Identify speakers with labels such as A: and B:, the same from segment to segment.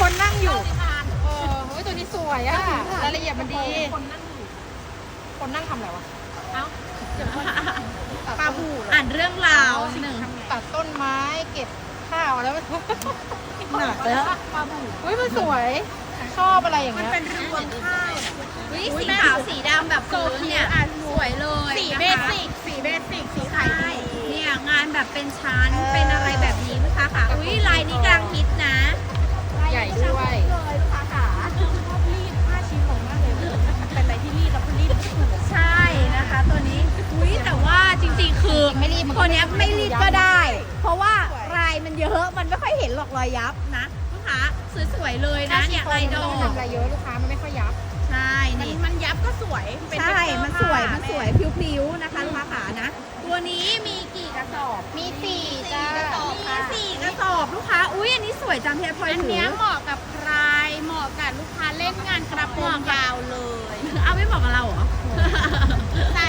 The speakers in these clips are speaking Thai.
A: คนนั่งอยู่
B: เออเฮ้ยตัวนี้สวยอะรายละเอียดมันดี
A: คนนั่งอยู่
B: คนนั่งทำอะไรวะ
A: เอ้า
B: ตัด
A: ปลา
B: ต้น
A: บูเหรอ
C: อ่านเรื่องราวหนึ่ง
B: ตัดต้นไม้เก็บข้าวแล้วมัน
A: หนักแล้วปลาบู
B: เฮ้ยมันสวย ชอบอะไรอย่าง
A: มัน
B: เงี้ย
A: เป็นรวงข้าว
C: วิสีขาวสีดำแบบพื้นเนี่ยสวยเลย
A: สี
C: นะคะ
A: เบสิกสีเบสิกสีไข่
C: ใช่
A: ดี
C: เนี่ยงานแบบเป็นชั้น
A: เออ
C: เป็นอะไรแบบนี้ลูกค้าค่ะอุ้ยลายนี้กำลังฮิตนะ
B: ใหญ่ ด้วย
A: เลยลูกค้าขาชอบรีดผ้าชีฟองมากเลยเป็นอะไรที่รีดแล้วก็รีดถูก
C: ใช่นะคะ ตัวนี้อุ้ยแต่ว่าจริงๆคือ
B: ไม่รีบมันก็
C: ตัวเนี้ยไม่รีดก็ได้ เพราะว่าลายมันเยอะมันไม่ค่อยเห็นหรอกรอยยับนะลูกค้าสวยๆเลยนะเนี่ยลายดอ
B: ไม่
C: ก
B: ทำอะไรเยอะลูกค้ามันไม่ค่อยยับ
C: ใช่
A: นี่มันยับก็สวย
C: ใช่มันสวยมันสวย
A: แพ
C: ริ้วๆนะคะลูกค้าขานะ ตัวนี้มีกี่กระสอบ
B: มีสี่
C: อบลูกค้าอุ้ยอันนี้สวยจังเพียพลอย
A: อัน
C: ถื
A: เนี้
C: อ
A: ยเหมาะกับใครเหมาะกับลูกค้าเล่นงานกระโปรงยาวเลย
C: เอาไม่เหมาะกับเราเหรอ
A: ใส่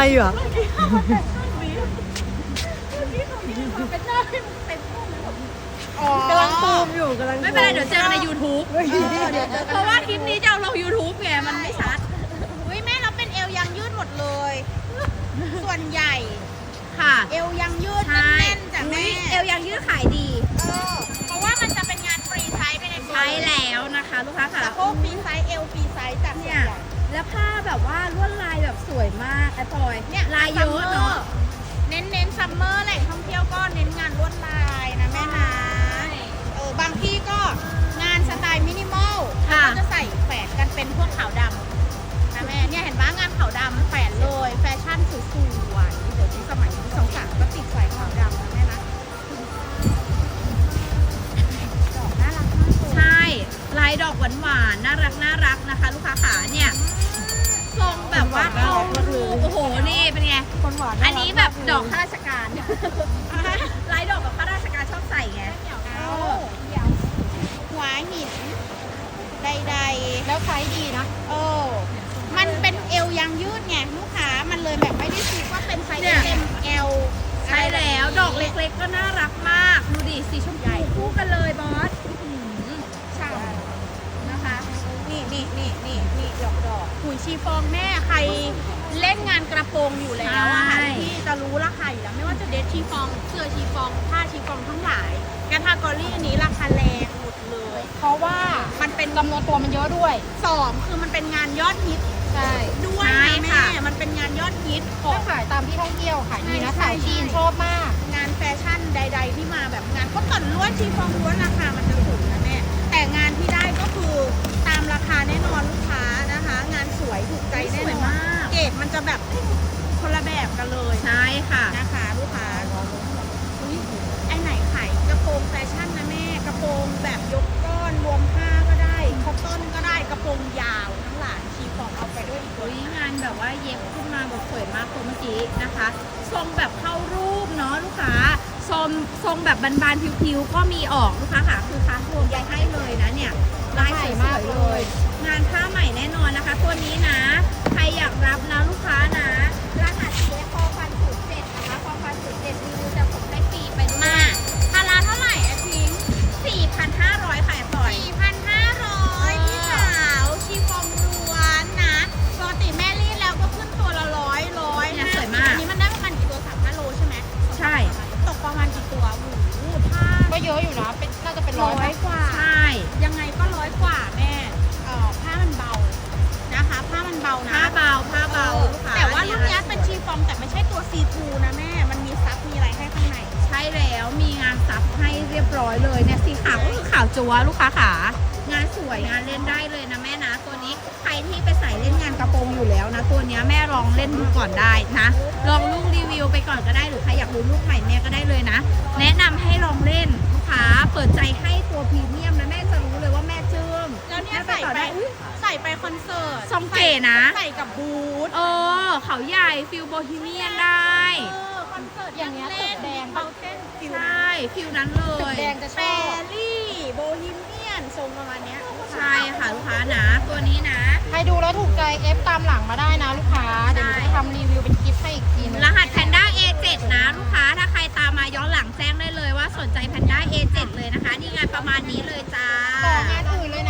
D: อะไรอยู่อะ
B: อ๋อกำ
D: ลังซูมอยู่กำลัง
C: ไม่เป็นไรเดี๋ยวเจอกันใน YouTube เพราะว่าคลิปนี้จะเอาลง YouTube ไงมันไม่ชัด
A: อุ้ยแม่เราเป็นเอวยังยืดหมดเลย ส่วนใหญ่
C: ค่ะ
A: เอวยังยืด
C: ใช่
A: แน่นๆจ้ะ
C: อุ๊
A: แม่
C: ยเอวยังยืดขายดี
A: เออเพราะว่ามันจะเป็นงานฟรีไซส์ไปในตัว
C: ใช้แล้วนะคะ ลูกค้าค่ะ
A: สะโพกฟรีไซส์เอวฟรีไซส์จากส่วน
C: เนี่ย
A: ใหญ่
C: แล้วผ้าแบบว่าลวดลาย แบบสวยมากไอ้พลอย
A: เนี่ย
C: ลายเยอะเนาะ
A: เน้นเน้นซัมเมอร์แหล่งท่องเที่ยวก็เน้นงานลวดลายนะแม่นะเออบางที่ก็งานสไตล์มินิมอลเขา
C: ค่ะ
A: ก็จะใส่แฝดกันเป็นพวกขาวดำนะแม่เนี่ยเห็นปะงานขาวดำแฝดเลยแฟชั่นสวยๆเดี๋ยวนี้สมัยนี้สองสาวก็ติดใส่ขาวดำนะแม่นะดอกน่ารักมากเลย
C: ใช่ลายดอกหวานๆน่ารักน่ารักนะคะ ลูกค้าขาเนี่ย ทรงแบบว่าเข้ารูปโอ้โห นี่เป็นไง
B: คนหวาน
C: อันนี้แบบดอกข้าราชการลายดอกแบบข้าราชการชอบใส่ไง
A: เอาหัวหินใด
B: แล้วไซส์ดีนะ
A: ๆเออมันเป็นเอวยางยืดไงลูกค้ามันเลยแบบไม่ได้คิดว่าเป็นไซส์
C: เนี่ย
A: เอ็มเอล
C: ใช่แล้วดอกเล็กๆก็น่ารักมาก ดูดิสีชมพูคู่กันเลยบอสอื้อหือ
A: ใช่นะคะ นี่นี่นี่นี่นี่ดอกดอกหุย ชีฟองแม่ใครเล่นงานกระโปรงอยู่แล้วอะค่ะที่จะรู้ราคาอยู่แล้วไม่ว่าจะเดทชีฟองเสื้อชีฟองผ้าชีฟองทั้งหลายแกทากอรี่อันนี้ราคาแรงหมดเลย
B: เพราะว่า
A: มันเป็น
B: จำนวนตัวมันเยอะด้วย
A: สองคือมันเป็นงานยอดฮิต
B: ใช่
A: ด้วย
C: ใช่
A: นะ
C: ค่ะ
A: แม่มันเป็นงานยอดฮิตขอ
B: ถ้าง ขายตามที่ท่องเที่ยวขายดีนะ
A: ใช่
B: สาวจีน
A: ใช่
B: ชอบมาก
A: งานแฟชั่นใด ๆ ที่มาแบบงานก็ต่อนล้วนชีฟองล้วนราคามันจะสูงนะแม่แต่งานที่ได้ก็คือ จะแบบคนละแบบกันเลย
C: ใช่ค่ะ
A: นะคะลูกค้าอุ๊ยไอไหนขายกระโปรงแฟชั่นนะแม่ กระโปรงแบบยกก้อนรวมผ้าก็ได้คอตตอนก็ได้กระโปรงยาวทั้งหลายชีฟองเอาไปด้วยอีกตัว
C: อุ้ยงานแบบว่าเย็บขึ้นมาแบบสวยมากตัวเมื่อกี้นะคะทรงแบบเข้ารูปเนาะลูกค้าทรงทรงแบบบานๆผิวๆก็มีออกลูกค้าค่ะคือค้ารวมใยให้เลยนะเนี่ยลายสวยๆเลย งานผ้าใหม่แน่นอนนะคะ ตัวนี้นะ ใครอยากรับนะลูกค้านะ
A: ตัวโอ้โหผ้า
B: ก็เยอะอยู่นะ เป็นน่าจะเป็นร้
A: ร้
B: อ
A: อยยกว่า
C: ใช่
A: ยังไงก็ร้อยกว่าแม่เอ่อผ้ามันเบานะคะ ผ้ามันเบานะ
C: ผ้าเบาผ้าเบาลูกค้า
A: แต่ว่ารุ่นเนี้ยเป็นชีฟองแต่ไม่ใช่ตัวซีทูนะแม่ มันมีซับมีอะไรให้ข้างใน
C: ใช่แล้วมีงานซับให้เรียบร้อยเลยเนี่ยสีขาวก็คือขาวจัวลูกค้าขางานสวยงานเล่นได้เลยนะแม่นะตัว กระโปรงอยู่แล้วนะ ตัวเนี้ยแม่ลองเล่นดูก่อนได้นะ ลองลูกรีวิวไปก่อนก็ได้หรือใครอยากรู้ลูกใหม่แม่ก็ได้เลยนะ แนะนำให้ลองเล่นลูกค้าเปิดใจให้ตัวพรีเมียมนะแม่จะรู้เลยว่าแม่จึ้ม
A: แล้วเนี่ย
C: แม่
A: ใส่
C: ต่อ
A: ไป
C: ได้อุ๊ย
A: ใส่ไปคอนเสิร์ต
C: ทรงเก๋นะ
A: ใส่กับบูธ
C: เออเขาใหญ่ฟิลโบฮีเมียนได้
A: เออคอนเสิร์ต
B: อย่างเงี้ยตึกแดง
A: เขาเต้นฟิว
C: ใช่ฟิลนั้นเล
B: ตึก
C: ย
B: แดงจะช
A: แฟ
B: อบ
A: รี่โบฮีเมีย นทรงประมาณเนี้ย
C: ใช่ค่ะลูกค้านะ ตัวนี้นะ
B: ใครดูแล้วถูกใจเอฟตามหลังมาได้นะลูกค้า เดี๋ยวหนูจะทำรีวิวเป็นคลิปให้อีกทีนึง
C: รหัส Panda A7 นะลูกค้า ถ้าใครตามมาย้อนหลังแจ้งได้เลยว่าสนใจ Panda A7 เลยนะคะ นี่งานประมาณนี้เลยจ้า